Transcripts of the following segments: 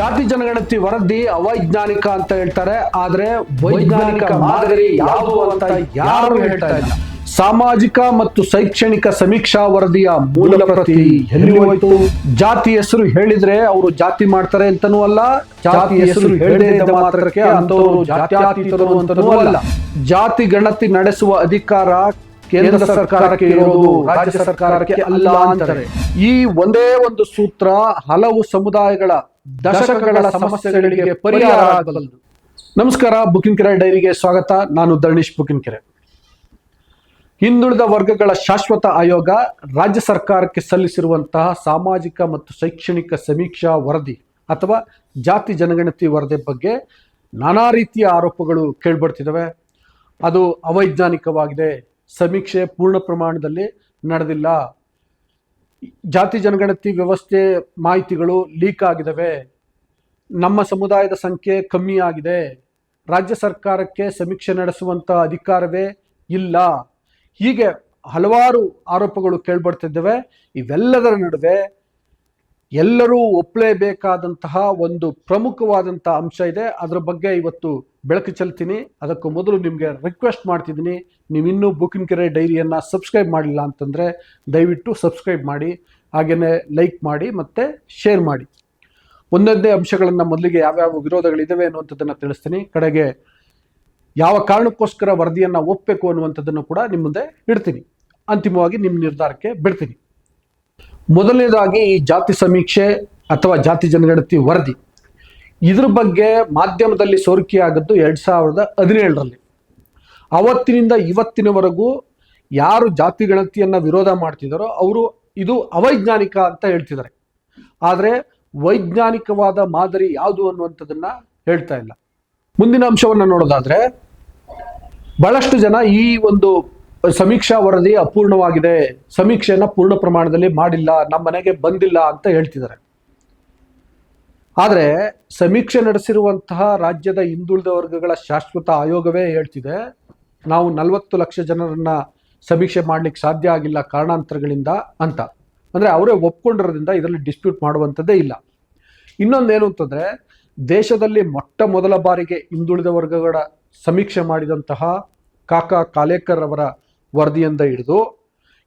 ಜಾತಿ ಜನಗಣತಿ ವರದಿ ಅವೈಜ್ಞಾನಿಕ ಅಂತ ಹೇಳ್ತಾರೆ. ಆದ್ರೆ ವೈಜ್ಞಾನಿಕ ಮಾದರಿ ಯಾವುದು ಅಂತ ಯಾರು ಹೇಳ್ತಾ ಇಲ್ಲ. ಸಾಮಾಜಿಕ ಮತ್ತು ಶೈಕ್ಷಣಿಕ ಸಮೀಕ್ಷಾ ವರದಿಯ ಮೂಲ ಪ್ರತಿ ಎಲ್ಲಿ ಹೋಯ್ತು? ಜಾತಿ ಹೆಸರು ಹೇಳಿದ್ರೆ ಅವರು ಜಾತಿ ಮಾಡ್ತಾರೆ ಅಂತನೂ ಅಲ್ಲ ಜಾತಿ ಹೆಸರು ಹೇಳಿದ್ರೆ ಮಾತ್ರಕ್ಕೆ ಅಂತವರು ಜಾತ್ಯತೀತರು ಅಂತನೂ ಅಲ್ಲ. ಜಾತಿ ಗಣತಿ ನಡೆಸುವ ಅಧಿಕಾರ ಕೇಂದ್ರ ಸರ್ಕಾರಕ್ಕೆ ಇರೋದು ರಾಜ್ಯ ಸರ್ಕಾರಕ್ಕೆ ಅಲ್ಲ ಅಂತಾರೆ. ಈ ಒಂದೇ ಒಂದು ಸೂತ್ರ ಹಲವು ಸಮುದಾಯಗಳ ದಶಕಗಳ ಸಮಸ್ಯೆಗಳಿಗೆ ಪರಿಹಾರ ಆಗಬಲ್ಲದು ನಮಸ್ಕಾರ, ಬುಕಿಂಗ್ ಕೆರೆ ಡೈರಿಗೆ ಸ್ವಾಗತ. ನಾನು ಧರ್ಣೀಶ್ ಬುಕಿಂಗ್ ಕೆರೆ. ಹಿಂದುಳಿದ ವರ್ಗಗಳ ಶಾಶ್ವತ ಆಯೋಗ ರಾಜ್ಯ ಸರ್ಕಾರಕ್ಕೆ ಸಲ್ಲಿಸಿರುವಂತಹ ಸಾಮಾಜಿಕ ಮತ್ತು ಶೈಕ್ಷಣಿಕ ಸಮೀಕ್ಷಾ ವರದಿ ಅಥವಾ ಜಾತಿ ಜನಗಣತಿ ವರದಿ ಬಗ್ಗೆ ನಾನಾ ರೀತಿಯ ಆರೋಪಗಳು ಕೇಳ್ಬರ್ತಿದ್ದಾವೆ ಅದು ಅವೈಜ್ಞಾನಿಕವಾಗಿದೆ. ಸಮೀಕ್ಷೆ ಪೂರ್ಣ ಪ್ರಮಾಣದಲ್ಲಿ ನಡೆದಿಲ್ಲ. ಜಾತಿ ಜನಗಣತಿ ವ್ಯವಸ್ಥೆ ಮಾಹಿತಿಗಳು ಲೀಕ್ ಆಗಿದ್ದಾವೆ. ನಮ್ಮ ಸಮುದಾಯದ ಸಂಖ್ಯೆ ಕಮ್ಮಿ ಆಗಿದೆ. ರಾಜ್ಯ ಸರ್ಕಾರಕ್ಕೆ ಸಮೀಕ್ಷೆ ನಡೆಸುವಂಥ ಅಧಿಕಾರವೇ ಇಲ್ಲ. ಹೀಗೆ ಹಲವಾರು ಆರೋಪಗಳು ಕೇಳ್ಬರ್ತಿದ್ದಾವೆ. ಇವೆಲ್ಲದರ ನಡುವೆ ಎಲ್ಲರೂ ಒಪ್ಪಲೇಬೇಕಾದಂತಹ ಒಂದು ಪ್ರಮುಖವಾದಂಥ ಅಂಶ ಇದೆ. ಅದರ ಬಗ್ಗೆ ಇವತ್ತು ಬೆಳಕು ಚೆಲ್ತೀನಿ. ಅದಕ್ಕೂ ಮೊದಲು ನಿಮಗೆ ರಿಕ್ವೆಸ್ಟ್ ಮಾಡ್ತಿದ್ದೀನಿ. ನೀವು ಇನ್ನೂ ಬುಕಿಂಗ್ ಕೆರೆ ಡೈರಿಯನ್ನು ಸಬ್ಸ್ಕ್ರೈಬ್ ಮಾಡಿಲ್ಲ ಅಂತಂದರೆ ದಯವಿಟ್ಟು ಸಬ್ಸ್ಕ್ರೈಬ್ ಮಾಡಿ ಹಾಗೆಯೇ ಲೈಕ್ ಮಾಡಿ ಮತ್ತು ಶೇರ್ ಮಾಡಿ. ಒಂದೊಂದೇ ಅಂಶಗಳನ್ನು ಮೊದಲಿಗೆ ಯಾವ್ಯಾವ ವಿರೋಧಗಳಿದ್ದಾವೆ ಅನ್ನುವಂಥದ್ದನ್ನು ತಿಳಿಸ್ತೀನಿ. ಕಡೆಗೆ ಯಾವ ಕಾರಣಕ್ಕೋಸ್ಕರ ವರದಿಯನ್ನು ಒಪ್ಪಬೇಕು ಅನ್ನುವಂಥದ್ದನ್ನು ಕೂಡ ನಿಮ್ಮ ಮುಂದೆ ಇಡ್ತೀನಿ. ಅಂತಿಮವಾಗಿ ನಿಮ್ಮ ನಿರ್ಧಾರಕ್ಕೆ ಬಿಡ್ತೀನಿ. ಮೊದಲನೇದಾಗಿ ಈ ಜಾತಿ ಸಮೀಕ್ಷೆ ಅಥವಾ ಜಾತಿ ಜನಗಣತಿ ವರದಿ. ಇದ್ರ ಬಗ್ಗೆ ಮಾಧ್ಯಮದಲ್ಲಿ ಸೋರಿಕೆಯಾಗದ್ದು ಎರಡು ಸಾವಿರದ ಹದಿನೇಳರಲ್ಲಿ. ಅವತ್ತಿನಿಂದ ಇವತ್ತಿನವರೆಗೂ ಯಾರು ಜಾತಿ ಗಣತಿಯನ್ನು ವಿರೋಧ ಮಾಡ್ತಿದ್ದಾರೋ ಅವರು ಇದು ಅವೈಜ್ಞಾನಿಕ ಅಂತ ಹೇಳ್ತಿದ್ದಾರೆ. ಆದರೆ ವೈಜ್ಞಾನಿಕವಾದ ಮಾದರಿ ಯಾವುದು ಅನ್ನುವಂಥದ್ದನ್ನು ಹೇಳ್ತಾ ಇಲ್ಲ. ಮುಂದಿನ ಅಂಶವನ್ನು ನೋಡೋದಾದ್ರೆ, ಬಹಳಷ್ಟು ಜನ ಈ ಒಂದು ಸಮೀಕ್ಷಾ ವರದಿ ಅಪೂರ್ಣವಾಗಿದೆ, ಸಮೀಕ್ಷೆಯನ್ನು ಪೂರ್ಣ ಪ್ರಮಾಣದಲ್ಲಿ ಮಾಡಿಲ್ಲ ನಮ್ಮ ಮನೆಗೆ ಬಂದಿಲ್ಲ ಅಂತ ಹೇಳ್ತಿದ್ದಾರೆ. ಆದರೆ ಸಮೀಕ್ಷೆ ನಡೆಸಿರುವಂತಹ ರಾಜ್ಯದ ಹಿಂದುಳಿದ ವರ್ಗಗಳ ಶಾಶ್ವತ ಆಯೋಗವೇ ಹೇಳ್ತಿದೆ, ನಾವು ನಲವತ್ತು ಲಕ್ಷ ಜನರನ್ನ ಸಮೀಕ್ಷೆ ಮಾಡ್ಲಿಕ್ಕೆ ಸಾಧ್ಯ ಆಗಿಲ್ಲ ಕಾರಣಾಂತರಗಳಿಂದ ಅಂತ. ಅಂದ್ರೆ ಅವರೇ ಒಪ್ಕೊಂಡಿರೋದ್ರಿಂದ ಇದರಲ್ಲಿ ಡಿಸ್ಪ್ಯೂಟ್ ಮಾಡುವಂಥದ್ದೇ ಇಲ್ಲ. ಇನ್ನೊಂದೇನು ಅಂತಂದ್ರೆ, ದೇಶದಲ್ಲಿ ಮೊಟ್ಟ ಮೊದಲ ಬಾರಿಗೆ ಹಿಂದುಳಿದ ವರ್ಗಗಳ ಸಮೀಕ್ಷೆ ಮಾಡಿದಂತಹ ಕಾಕಾ ಕಾಲೇಕರ್ ಅವರ ವರದಿಯಿಂದ ಹಿಡಿದು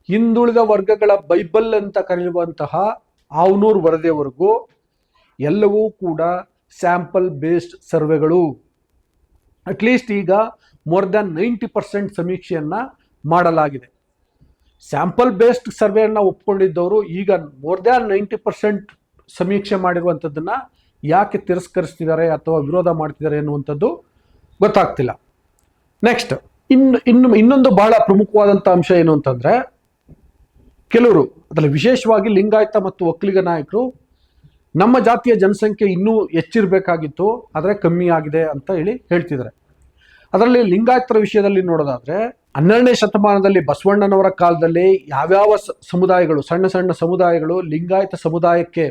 ಹಿಂದುಳಿದ ವರ್ಗಗಳ ಬೈಬಲ್ ಅಂತ ಕರೆಯುವಂತಹ ಆವನೂರು ವರದಿಯವರೆಗೂ ಎಲ್ಲವೂ ಕೂಡ ಸ್ಯಾಂಪಲ್ ಬೇಸ್ಡ್ ಸರ್ವೆಗಳು. ಅಟ್ಲೀಸ್ಟ್ ಈಗ ಮೋರ್ ದ್ಯಾನ್ ನೈಂಟಿ ಪರ್ಸೆಂಟ್ ಸಮೀಕ್ಷೆಯನ್ನ ಮಾಡಲಾಗಿದೆ. ಸ್ಯಾಂಪಲ್ ಬೇಸ್ಡ್ ಸರ್ವೆಯನ್ನ ಒಪ್ಕೊಂಡಿದ್ದವರು ಈಗ ಮೋರ್ ದ್ಯಾನ್ ನೈಂಟಿ ಪರ್ಸೆಂಟ್ ಸಮೀಕ್ಷೆ ಮಾಡಿರುವಂಥದ್ದನ್ನು ಯಾಕೆ ತಿರಸ್ಕರಿಸ್ತಿದ್ದಾರೆ ಅಥವಾ ವಿರೋಧ ಮಾಡ್ತಿದ್ದಾರೆ ಎನ್ನುವಂಥದ್ದು ಗೊತ್ತಾಗ್ತಿಲ್ಲ. ನೆಕ್ಸ್ಟ್ ಇನ್ನು ಇನ್ನು, ಇನ್ನೊಂದು ಬಹಳ ಪ್ರಮುಖವಾದಂಥ ಅಂಶ ಏನು ಅಂತಂದ್ರೆ, ಕೆಲವರು, ಅದರಲ್ಲಿ ವಿಶೇಷವಾಗಿ ಲಿಂಗಾಯತ ಮತ್ತು ಒಕ್ಕಲಿಗ ನಾಯಕರು, ನಮ್ಮ ಜಾತಿಯ ಜನಸಂಖ್ಯೆ ಇನ್ನೂ ಹೆಚ್ಚಿರಬೇಕಾಗಿತ್ತು, ಆದರೆ ಕಮ್ಮಿ ಆಗಿದೆ ಅಂತ ಹೇಳಿ ಹೇಳ್ತಿದ್ದಾರೆ. ಅದರಲ್ಲಿ ಲಿಂಗಾಯತರ ವಿಷಯದಲ್ಲಿ ನೋಡೋದಾದ್ರೆ, ಹನ್ನೆರಡನೇ ಶತಮಾನದಲ್ಲಿ ಬಸವಣ್ಣನವರ ಕಾಲದಲ್ಲಿ ಯಾವ್ಯಾವ ಸಮುದಾಯಗಳು, ಸಣ್ಣ ಸಣ್ಣ ಸಮುದಾಯಗಳು ಲಿಂಗಾಯತ ಸಮುದಾಯಕ್ಕೆ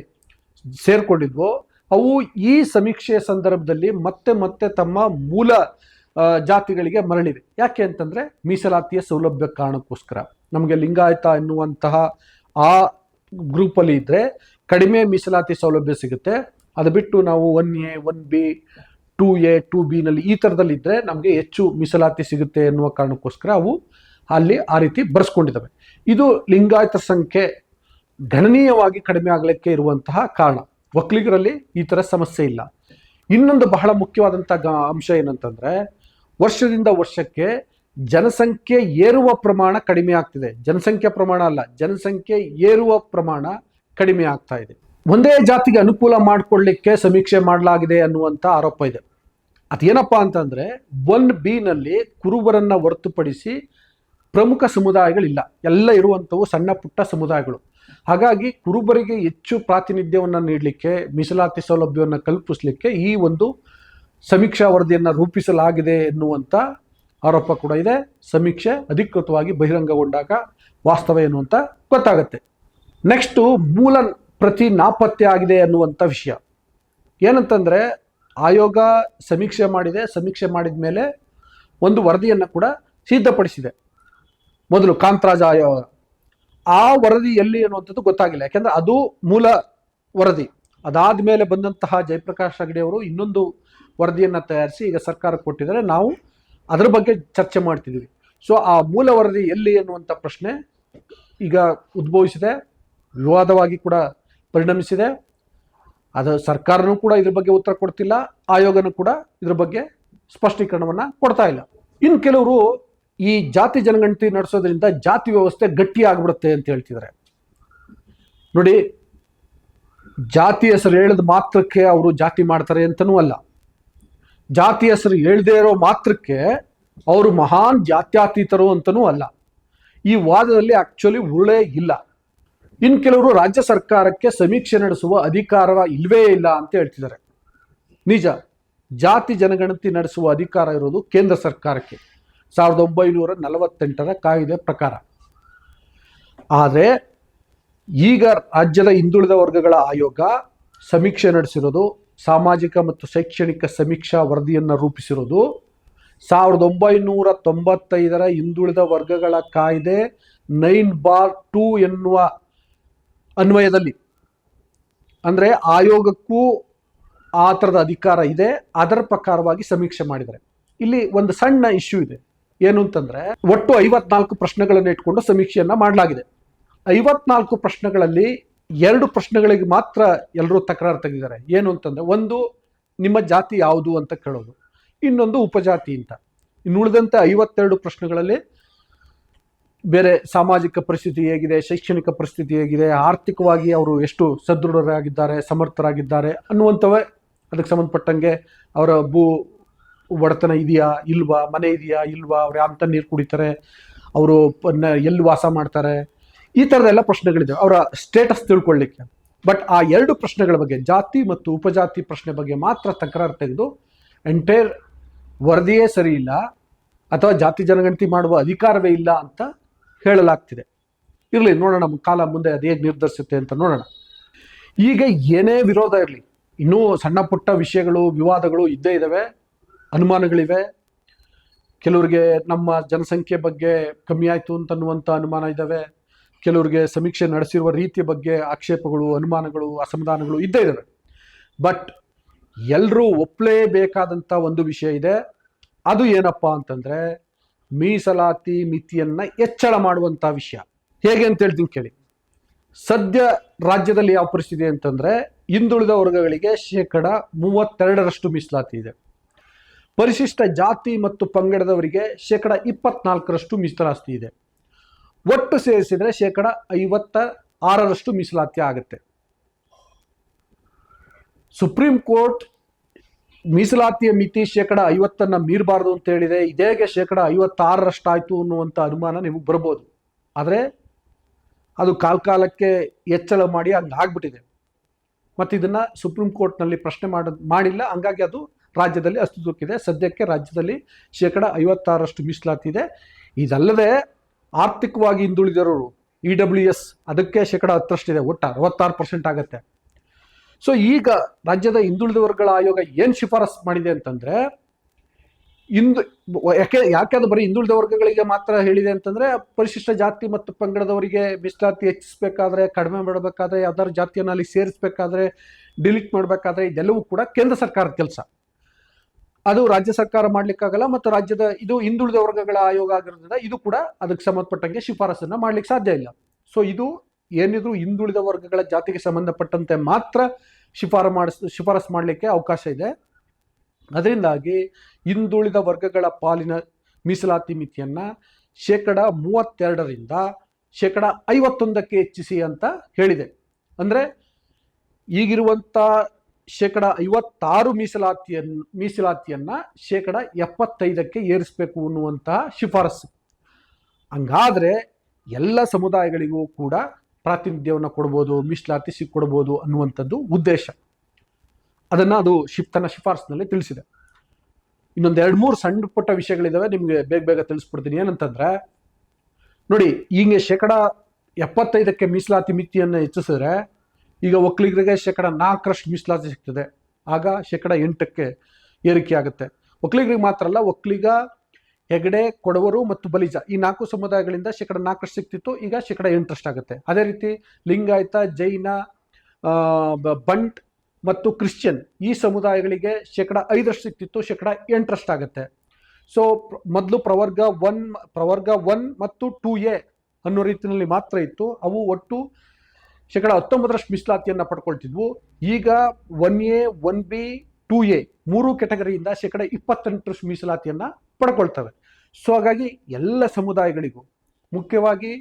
ಸೇರ್ಕೊಂಡಿದ್ವೋ, ಅವು ಈ ಸಮೀಕ್ಷೆಯ ಸಂದರ್ಭದಲ್ಲಿ ಮತ್ತೆ ಮತ್ತೆ ತಮ್ಮ ಮೂಲ ಜಾತಿಗಳಿಗೆ ಮರಳಿವೆ. ಯಾಕೆ ಅಂತಂದ್ರೆ ಮೀಸಲಾತಿಯ ಸೌಲಭ್ಯ ಕಾರಣಕ್ಕೋಸ್ಕರ ನಮಗೆ ಲಿಂಗಾಯತ ಎನ್ನುವಂತಹ ಆ ಗ್ರೂಪಲ್ಲಿ ಇದ್ರೆ ಕಡಿಮೆ ಮೀಸಲಾತಿ ಸೌಲಭ್ಯ ಸಿಗುತ್ತೆ. ಅದು ಬಿಟ್ಟು ನಾವು one A, one B, two A, two B ನಲ್ಲಿ ಈ ಥರದಲ್ಲಿ ಇದ್ರೆ ನಮಗೆ ಹೆಚ್ಚು ಮೀಸಲಾತಿ ಸಿಗುತ್ತೆ ಎನ್ನುವ ಕಾರಣಕ್ಕೋಸ್ಕರ ಅವು ಅಲ್ಲಿ ಆ ರೀತಿ ಬರೆಸ್ಕೊಂಡಿದ್ದಾವೆ. ಇದು ಲಿಂಗಾಯತ ಸಂಖ್ಯೆ ಗಣನೀಯವಾಗಿ ಕಡಿಮೆ ಆಗಲಿಕ್ಕೆ ಇರುವಂತಹ ಕಾರಣ. ಒಕ್ಕಲಿಗರಲ್ಲಿ ಈ ಥರ ಸಮಸ್ಯೆ ಇಲ್ಲ. ಇನ್ನೊಂದು ಬಹಳ ಮುಖ್ಯವಾದಂಥ ಅಂಶ ಏನಂತಂದ್ರೆ ವರ್ಷದಿಂದ ವರ್ಷಕ್ಕೆ ಜನಸಂಖ್ಯೆ ಏರುವ ಪ್ರಮಾಣ ಕಡಿಮೆ ಆಗ್ತಿದೆ. ಜನಸಂಖ್ಯೆ ಪ್ರಮಾಣ ಅಲ್ಲ, ಜನಸಂಖ್ಯೆ ಏರುವ ಪ್ರಮಾಣ ಕಡಿಮೆ ಆಗ್ತಾ ಇದೆ. ಒಂದೇ ಜಾತಿಗೆ ಅನುಕೂಲ ಮಾಡಿಕೊಳ್ಳಿಕ್ಕೆ ಸಮೀಕ್ಷೆ ಮಾಡಲಾಗಿದೆ ಅನ್ನುವಂಥ ಆರೋಪ ಇದೆ. ಅದೇನಪ್ಪ ಅಂತಂದರೆ, ಒನ್ ಬಿನಲ್ಲಿ ನಲ್ಲಿ ಕುರುಬರನ್ನ ಹೊರತುಪಡಿಸಿ ಪ್ರಮುಖ ಸಮುದಾಯಗಳಿಲ್ಲ. ಎಲ್ಲ ಇರುವಂಥವು ಸಣ್ಣ ಪುಟ್ಟ ಸಮುದಾಯಗಳು. ಹಾಗಾಗಿ ಕುರುಬರಿಗೆ ಹೆಚ್ಚು ಪ್ರಾತಿನಿಧ್ಯವನ್ನು ನೀಡಲಿಕ್ಕೆ, ಮೀಸಲಾತಿ ಸೌಲಭ್ಯವನ್ನು ಕಲ್ಪಿಸಲಿಕ್ಕೆ ಈ ಒಂದು ಸಮೀಕ್ಷಾ ವರದಿಯನ್ನು ರೂಪಿಸಲಾಗಿದೆ ಎನ್ನುವಂಥ ಆರೋಪ ಕೂಡ ಇದೆ. ಸಮೀಕ್ಷೆ ಅಧಿಕೃತವಾಗಿ ಬಹಿರಂಗಗೊಂಡಾಗ ವಾಸ್ತವ ಏನು ಅಂತ ಗೊತ್ತಾಗುತ್ತೆ. ನೆಕ್ಸ್ಟು ಮೂಲ ಪ್ರತಿ ನಾಪತ್ತೆ ಆಗಿದೆ ಅನ್ನುವಂಥ ವಿಷಯ. ಏನಂತಂದರೆ ಆಯೋಗ ಸಮೀಕ್ಷೆ ಮಾಡಿದೆ. ಸಮೀಕ್ಷೆ ಮಾಡಿದ ಮೇಲೆ ಒಂದು ವರದಿಯನ್ನು ಕೂಡ ಸಿದ್ಧಪಡಿಸಿದೆ. ಮೊದಲು ಕಾಂತರಾಜ ಆಯೋಗ. ಆ ವರದಿ ಎಲ್ಲಿ ಅನ್ನುವಂಥದ್ದು ಗೊತ್ತಾಗಿಲ್ಲ. ಯಾಕೆಂದ್ರೆ ಅದು ಮೂಲ ವರದಿ. ಅದಾದ ಮೇಲೆ ಬಂದಂತಹ ಜಯಪ್ರಕಾಶ್ ಹೆಗಡೆ ಅವರು ಇನ್ನೊಂದು ವರದಿಯನ್ನು ತಯಾರಿಸಿ ಈಗ ಸರ್ಕಾರ ಕೊಟ್ಟಿದ್ದಾರೆ. ನಾವು ಅದರ ಬಗ್ಗೆ ಚರ್ಚೆ ಮಾಡ್ತಿದ್ದೀವಿ. ಸೊ ಆ ಮೂಲ ವರದಿ ಎಲ್ಲಿ ಅನ್ನುವಂಥ ಪ್ರಶ್ನೆ ಈಗ ಉದ್ಭವಿಸಿದೆ. ವಿವಾದವಾಗಿ ಕೂಡ ಪರಿಣಮಿಸಿದೆ. ಅದು ಸರ್ಕಾರನೂ ಕೂಡ ಇದ್ರ ಬಗ್ಗೆ ಉತ್ತರ ಕೊಡ್ತಿಲ್ಲ. ಆಯೋಗನೂ ಕೂಡ ಇದ್ರ ಬಗ್ಗೆ ಸ್ಪಷ್ಟೀಕರಣವನ್ನು ಕೊಡ್ತಾ ಇಲ್ಲ. ಇನ್ನು ಕೆಲವರು ಈ ಜಾತಿ ಜನಗಣತಿ ನಡೆಸೋದ್ರಿಂದ ಜಾತಿ ವ್ಯವಸ್ಥೆ ಗಟ್ಟಿ ಆಗ್ಬಿಡುತ್ತೆ ಅಂತ ಹೇಳ್ತಿದ್ದಾರೆ. ನೋಡಿ ಜಾತಿ ಹೆಸರು ಹೇಳಿದ ಮಾತ್ರಕ್ಕೆ ಅವರು ಜಾತಿ ಮಾಡ್ತಾರೆ ಅಂತನೂ ಅಲ್ಲ. ಜಾತಿ ಹೆಸರು ಹೇಳದೇ ಇರೋ ಮಾತ್ರಕ್ಕೆ ಅವರು ಮಹಾನ್ ಜಾತ್ಯಾತೀತರು ಅಂತನೂ ಅಲ್ಲ. ಈ ವಾದದಲ್ಲಿ ಆಕ್ಚುಲಿ ಉರುಳೇ ಇಲ್ಲ. ಇನ್ನು ಕೆಲವರು ರಾಜ್ಯ ಸರ್ಕಾರಕ್ಕೆ ಸಮೀಕ್ಷೆ ನಡೆಸುವ ಅಧಿಕಾರ ಇಲ್ವೇ ಇಲ್ಲ ಅಂತ ಹೇಳ್ತಿದ್ದಾರೆ. ನಿಜ, ಜಾತಿ ಜನಗಣತಿ ನಡೆಸುವ ಅಧಿಕಾರ ಇರೋದು ಕೇಂದ್ರ ಸರ್ಕಾರಕ್ಕೆ. ಸಾವಿರದ ಒಂಬೈನೂರ ನಲವತ್ತೆಂಟರ ಕಾಯ್ದೆ ಪ್ರಕಾರ. ಆದರೆ ಈಗ ರಾಜ್ಯದ ಹಿಂದುಳಿದ ವರ್ಗಗಳ ಆಯೋಗ ಸಮೀಕ್ಷೆ ನಡೆಸಿರೋದು, ಸಾಮಾಜಿಕ ಮತ್ತು ಶೈಕ್ಷಣಿಕ ಸಮೀಕ್ಷಾ ವರದಿಯನ್ನು ರೂಪಿಸಿರೋದು. ಸಾವಿರದ ಒಂಬೈನೂರ ತೊಂಬತ್ತೈದರ ಹಿಂದುಳಿದ ವರ್ಗಗಳ ಕಾಯ್ದೆ ನೈನ್ ಬಾರ್ ಟೂ ಎನ್ನುವ ಅನ್ವಯದಲ್ಲಿ. ಅಂದರೆ ಆಯೋಗಕ್ಕೂ ಆ ಥರದ ಅಧಿಕಾರ ಇದೆ, ಅದರ ಪ್ರಕಾರವಾಗಿ ಸಮೀಕ್ಷೆ ಮಾಡಿದ್ದಾರೆ. ಇಲ್ಲಿ ಒಂದು ಸಣ್ಣ ಇಶ್ಯೂ ಇದೆ. ಏನು ಅಂತಂದ್ರೆ, ಒಟ್ಟು ಐವತ್ನಾಲ್ಕು ಪ್ರಶ್ನೆಗಳನ್ನು ಇಟ್ಕೊಂಡು ಸಮೀಕ್ಷೆಯನ್ನ ಮಾಡಲಾಗಿದೆ. ಐವತ್ನಾಲ್ಕು ಪ್ರಶ್ನೆಗಳಲ್ಲಿ ಎರಡು ಪ್ರಶ್ನೆಗಳಿಗೆ ಮಾತ್ರ ಎಲ್ಲರೂ ತಕರಾರು ತೆಗೆದಿದ್ದಾರೆ. ಏನು ಅಂತಂದ್ರೆ, ಒಂದು, ನಿಮ್ಮ ಜಾತಿ ಯಾವುದು ಅಂತ ಕೇಳೋದು. ಇನ್ನೊಂದು, ಉಪಜಾತಿ ಅಂತ. ಇನ್ನು ಉಳಿದಂತೆ ಐವತ್ತೆರಡು ಪ್ರಶ್ನೆಗಳಲ್ಲಿ ಬೇರೆ ಸಾಮಾಜಿಕ ಪರಿಸ್ಥಿತಿ ಹೇಗಿದೆ, ಶೈಕ್ಷಣಿಕ ಪರಿಸ್ಥಿತಿ ಹೇಗಿದೆ, ಆರ್ಥಿಕವಾಗಿ ಅವರು ಎಷ್ಟು ಸದೃಢರಾಗಿದ್ದಾರೆ, ಸಮರ್ಥರಾಗಿದ್ದಾರೆ ಅನ್ನುವಂಥವೇ ಅದಕ್ಕೆ ಸಂಬಂಧಪಟ್ಟಂಗೆ ಅವರ ಭೂ ಒಡೆತನ ಇದೆಯಾ, ಇಲ್ವಾ, ಮನೆ ಇದೆಯಾ, ಇಲ್ವಾ, ಅವ್ರು ಯಾವ ನೀರು ಕುಡಿತಾರೆ, ಅವರು ಎಲ್ಲಿ ವಾಸ ಮಾಡ್ತಾರೆ ಈ ಥರದೆಲ್ಲ ಪ್ರಶ್ನೆಗಳಿದೆ ಅವರ ಸ್ಟೇಟಸ್ ತಿಳ್ಕೊಳ್ಳಿಕ್ಕೆ. ಬಟ್ ಆ ಎರಡು ಪ್ರಶ್ನೆಗಳ ಬಗ್ಗೆ, ಜಾತಿ ಮತ್ತು ಉಪಜಾತಿ ಪ್ರಶ್ನೆ ಬಗ್ಗೆ ಮಾತ್ರ ತಕರಾರು ತೆಗೆದು ಎಂಟೈರ್ ವರದಿಯೇ ಸರಿ ಇಲ್ಲ, ಅಥವಾ ಜಾತಿ ಜನಗಣತಿ ಮಾಡುವ ಅಧಿಕಾರವೇ ಇಲ್ಲ ಅಂತ ಹೇಳಲಾಗ್ತಿದೆ. ಇರಲಿ, ನೋಡೋಣ, ಕಾಲ ಮುಂದೆ ಅದು ಹೇಗೆ ನಿರ್ಧರಿಸುತ್ತೆ ಅಂತ ನೋಡೋಣ. ಈಗ ಏನೇ ವಿರೋಧ ಇರಲಿ, ಇನ್ನೂ ಸಣ್ಣ ಪುಟ್ಟ ವಿಷಯಗಳು, ವಿವಾದಗಳು ಇದ್ದೇ ಇದ್ದಾವೆ ಅನುಮಾನಗಳಿವೆ. ಕೆಲವರಿಗೆ ನಮ್ಮ ಜನಸಂಖ್ಯೆ ಬಗ್ಗೆ ಕಮ್ಮಿ ಆಯಿತು ಅಂತನ್ನುವಂಥ ಅನುಮಾನ ಇದ್ದಾವೆ ಕೆಲವರಿಗೆ ಸಮೀಕ್ಷೆ ನಡೆಸಿರುವ ರೀತಿಯ ಬಗ್ಗೆ ಆಕ್ಷೇಪಗಳು, ಅನುಮಾನಗಳು, ಅಸಮಾಧಾನಗಳು ಇದ್ದೇ ಇದ್ದಾವೆ ಬಟ್ ಎಲ್ಲರೂ ಒಪ್ಪಲೇಬೇಕಾದಂಥ ಒಂದು ವಿಷಯ ಇದೆ. ಅದು ಏನಪ್ಪ ಅಂತಂದರೆ ಮೀಸಲಾತಿ ಮಿತಿಯನ್ನು ಹೆಚ್ಚಳ ಮಾಡುವಂಥ ವಿಷಯ. ಹೇಗೆ ಅಂತ ಹೇಳ್ತೀನಿ ಕೇಳಿ. ಸದ್ಯ ರಾಜ್ಯದಲ್ಲಿ ಯಾವ ಪರಿಸ್ಥಿತಿ ಅಂತಂದರೆ ಹಿಂದುಳಿದ ವರ್ಗಗಳಿಗೆ ಶೇಕಡ ಮೂವತ್ತೆರಡರಷ್ಟು ಮೀಸಲಾತಿ ಇದೆ. ಪರಿಶಿಷ್ಟ ಜಾತಿ ಮತ್ತು ಪಂಗಡದವರಿಗೆ ಶೇಕಡ ಇಪ್ಪತ್ನಾಲ್ಕರಷ್ಟು ಮೀಸಲಾತಿ ಇದೆ. ಒಟ್ಟು ಸೇರಿಸಿದರೆ ಶೇಕಡ ಐವತ್ತ ಆರರಷ್ಟು ಮೀಸಲಾತಿ ಆಗುತ್ತೆ. ಸುಪ್ರೀಂ ಕೋರ್ಟ್ ಮೀಸಲಾತಿಯ ಮಿತಿ ಶೇಕಡ ಐವತ್ತನ್ನು ಮೀರಬಾರ್ದು ಅಂತ ಹೇಳಿದೆ. ಇದೇಗೆ ಶೇಕಡ ಐವತ್ತಾರರಷ್ಟಾಯಿತು ಅನ್ನುವಂಥ ಅನುಮಾನ ನಿಮಗೆ ಬರ್ಬೋದು. ಆದರೆ ಅದು ಕಾಲಕಾಲಕ್ಕೆ ಹೆಚ್ಚಳ ಮಾಡಿ ಹಂಗೆ ಆಗ್ಬಿಟ್ಟಿದೆ. ಮತ್ತು ಇದನ್ನ ಸುಪ್ರೀಂ ಕೋರ್ಟ್ನಲ್ಲಿ ಪ್ರಶ್ನೆ ಮಾಡ, ಮಾಡಿಲ್ಲ. ಹಂಗಾಗಿ ಅದು ರಾಜ್ಯದಲ್ಲಿ ಅಸ್ತಿತ್ವಕ್ಕಿದೆ. ಸದ್ಯಕ್ಕೆ ರಾಜ್ಯದಲ್ಲಿ ಶೇಕಡ ಐವತ್ತಾರಷ್ಟು ಮೀಸಲಾತಿ ಇದೆ. ಇದಲ್ಲದೆ ಆರ್ಥಿಕವಾಗಿ ಹಿಂದುಳಿದವರು ಇ ಡಬ್ಲ್ಯೂ ಎಸ್ ಅದಕ್ಕೆ ಶೇಕಡ ಹತ್ತರಷ್ಟಿದೆ, ಒಟ್ಟು ಅರವತ್ತಾರು ಪರ್ಸೆಂಟ್ ಆಗುತ್ತೆ. ಸೊ ಈಗ ರಾಜ್ಯದ ಹಿಂದುಳಿದ ವರ್ಗಗಳ ಆಯೋಗ ಏನು ಶಿಫಾರಸ್ ಮಾಡಿದೆ ಅಂತಂದ್ರೆ ಇಂದು ಯಾಕೆ ಯಾಕೆ ಅದು ಬರೀ ಹಿಂದುಳಿದ ವರ್ಗಗಳಿಗೆ ಮಾತ್ರ ಹೇಳಿದೆ ಅಂತಂದ್ರೆ, ಪರಿಶಿಷ್ಟ ಜಾತಿ ಮತ್ತು ಪಂಗಡದವರಿಗೆ ಮೀಸಲಾತಿ ಹೆಚ್ಚಿಸಬೇಕಾದ್ರೆ, ಕಡಿಮೆ ಮಾಡಬೇಕಾದ್ರೆ, ಯಾವ್ದಾದ್ರು ಜಾತಿಯನ್ನು ಅಲ್ಲಿ ಸೇರಿಸಬೇಕಾದ್ರೆ ಡಿಲೀಟ್ ಮಾಡಬೇಕಾದ್ರೆ ಇದೆಲ್ಲವೂ ಕೂಡ ಕೇಂದ್ರ ಸರ್ಕಾರದ ಕೆಲಸ. ಅದು ರಾಜ್ಯ ಸರ್ಕಾರ ಮಾಡ್ಲಿಕ್ಕಾಗಲ್ಲ ಮತ್ತು ರಾಜ್ಯದ ಇದು ಹಿಂದುಳಿದ ವರ್ಗಗಳ ಆಯೋಗ ಆಗಿರೋದ್ರಿಂದ ಇದು ಕೂಡ ಅದಕ್ಕೆ ಸಂಬಂಧಪಟ್ಟಂಗೆ ಶಿಫಾರಸನ್ನ ಮಾಡ್ಲಿಕ್ಕೆ ಸಾಧ್ಯ ಇಲ್ಲ. ಸೊ ಇದು ಏನಿದ್ರು ಹಿಂದುಳಿದ ವರ್ಗಗಳ ಜಾತಿಗೆ ಸಂಬಂಧಪಟ್ಟಂತೆ ಮಾತ್ರ ಶಿಫಾರ ಮಾಡಿಸ್, ಶಿಫಾರಸು ಮಾಡಲಿಕ್ಕೆ ಅವಕಾಶ ಇದೆ. ಅದರಿಂದಾಗಿ ಹಿಂದುಳಿದ ವರ್ಗಗಳ ಪಾಲಿನ ಮೀಸಲಾತಿ ಮಿತಿಯನ್ನು ಶೇಕಡ ಮೂವತ್ತೆರಡರಿಂದ ಶೇಕಡ ಐವತ್ತೊಂದಕ್ಕೆ ಹೆಚ್ಚಿಸಿ ಅಂತ ಹೇಳಿದೆ. ಅಂದರೆ ಈಗಿರುವಂಥ ಶೇಕಡ ಐವತ್ತಾರು ಮೀಸಲಾತಿಯನ್ನು ಮೀಸಲಾತಿಯನ್ನ ಶೇಕಡ ಎಪ್ಪತ್ತೈದಕ್ಕೆ ಏರಿಸಬೇಕು ಅನ್ನುವಂತಹ ಶಿಫಾರಸ್ಸು ಹಂಗಾದ್ರೆ ಎಲ್ಲ ಸಮುದಾಯಗಳಿಗೂ ಕೂಡ ಪ್ರಾತಿನಿಧ್ಯವನ್ನು ಕೊಡ್ಬೋದು, ಮೀಸಲಾತಿ ಸಿಕ್ಕೊಡ್ಬೋದು ಅನ್ನುವಂಥದ್ದು ಉದ್ದೇಶ. ಅದನ್ನು ಅದು ಶಿಫ್ ತನ್ನ ಶಿಫಾರಸ್ನಲ್ಲಿ ತಿಳಿಸಿದೆ. ಇನ್ನೊಂದು ಎರಡು ಮೂರು ಸಣ್ಣ ಪುಟ್ಟ ವಿಷಯಗಳಿದಾವೆ, ನಿಮಗೆ ಬೇಗ ಬೇಗ ತಿಳಿಸ್ಬಿಡ್ತೀನಿ ಏನಂತಂದ್ರೆ, ನೋಡಿ, ಹಿಂಗೆ ಶೇಕಡ ಎಪ್ಪತ್ತೈದಕ್ಕೆ ಮೀಸಲಾತಿ ಮಿತಿಯನ್ನು ಹೆಚ್ಚಿಸಿದ್ರೆ ಈಗ ಒಕ್ಕಲಿಗರಿಗೆ ಶೇಕಡ ನಾಲ್ಕರಷ್ಟು ಮೀಸಲಾತಿ ಸಿಗ್ತದೆ. ಆಗ ಶೇಕಡ ಎಂಟಕ್ಕೆ ಏರಿಕೆ ಆಗುತ್ತೆ. ಒಕ್ಕಲಿಗರಿಗೆ ಮಾತ್ರ ಅಲ್ಲ, ಒಕ್ಕಲಿಗ, ಹೆಗಡೆ, ಕೊಡವರು ಮತ್ತು ಬಲಿಜ ಈ ನಾಲ್ಕು ಸಮುದಾಯಗಳಿಂದ ಶೇಕಡ ನಾಲ್ಕರಷ್ಟು ಸಿಗ್ತಿತ್ತು. ಈಗ ಶೇಕಡ ಎಂಟರಷ್ಟು ಆಗುತ್ತೆ. ಅದೇ ರೀತಿ ಲಿಂಗಾಯತ, ಜೈನ ಬಂಟ್ ಮತ್ತು ಕ್ರಿಶ್ಚಿಯನ್ ಈ ಸಮುದಾಯಗಳಿಗೆ ಶೇಕಡ ಐದರಷ್ಟು ಸಿಗ್ತಿತ್ತು, ಶೇಕಡ ಎಂಟರಷ್ಟು ಆಗುತ್ತೆ. ಸೊ ಮೊದಲು ಪ್ರವರ್ಗ ಒನ್ ಪ್ರವರ್ಗ ಒನ್ ಮತ್ತು ಟೂ ಎ ಅನ್ನೋ ರೀತಿಯಲ್ಲಿ ಮಾತ್ರ ಇತ್ತು. ಅವು ಒಟ್ಟು ಶೇಕಡ ಹತ್ತೊಂಬತ್ತರಷ್ಟು ಮೀಸಲಾತಿಯನ್ನು ಪಡ್ಕೊಳ್ತಿದ್ವು. ಈಗ one A one B two A ಮೂರು ಕೆಟಗರಿಯಿಂದ ಶೇಕಡ ಇಪ್ಪತ್ತೆಂಟರಷ್ಟು ಮೀಸಲಾತಿಯನ್ನು ಪಡ್ಕೊಳ್ತವೆ. ಸೊ ಹಾಗಾಗಿ ಎಲ್ಲ ಸಮುದಾಯಗಳಿಗೂ, ಮುಖ್ಯವಾಗಿ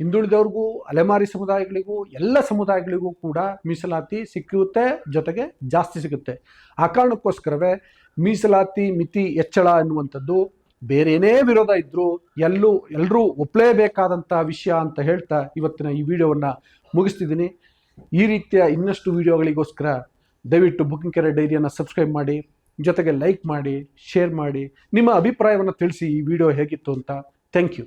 ಹಿಂದುಳಿದವ್ರಿಗೂ, ಅಲೆಮಾರಿ ಸಮುದಾಯಗಳಿಗೂ, ಎಲ್ಲ ಸಮುದಾಯಗಳಿಗೂ ಕೂಡ ಮೀಸಲಾತಿ ಸಿಕ್ಕುತ್ತೆ, ಜೊತೆಗೆ ಜಾಸ್ತಿ ಸಿಗುತ್ತೆ ಆ ಕಾರಣಕ್ಕೋಸ್ಕರವೇ ಮೀಸಲಾತಿ ಮಿತಿ ಹೆಚ್ಚಳ ಅನ್ನುವಂಥದ್ದು ಬೇರೇನೇ ವಿರೋಧ ಇದ್ದರೂ ಎಲ್ಲೂ ಎಲ್ಲರೂ ಒಪ್ಪಲೇಬೇಕಾದಂಥ ವಿಷಯ ಅಂತ ಹೇಳ್ತಾ ಇವತ್ತಿನ ಈ ವಿಡಿಯೋವನ್ನು ಮುಗಿಸ್ತಿದ್ದೀನಿ. ಈ ರೀತಿಯ ಇನ್ನಷ್ಟು ವಿಡಿಯೋಗಳಿಗೋಸ್ಕರ ದಯವಿಟ್ಟು ಬುಕಿಂಗ್ ಕೆರೆ ಡೈರಿಯನ್ನು ಸಬ್ಸ್ಕ್ರೈಬ್ ಮಾಡಿ, ಜೊತೆಗೆ ಲೈಕ್ ಮಾಡಿ ಶೇರ್ ಮಾಡಿ, ನಿಮ್ಮ ಅಭಿಪ್ರಾಯವನ್ನು ತಿಳಿಸಿ ಈ ವಿಡಿಯೋ ಹೇಗಿತ್ತು ಅಂತ. Thank you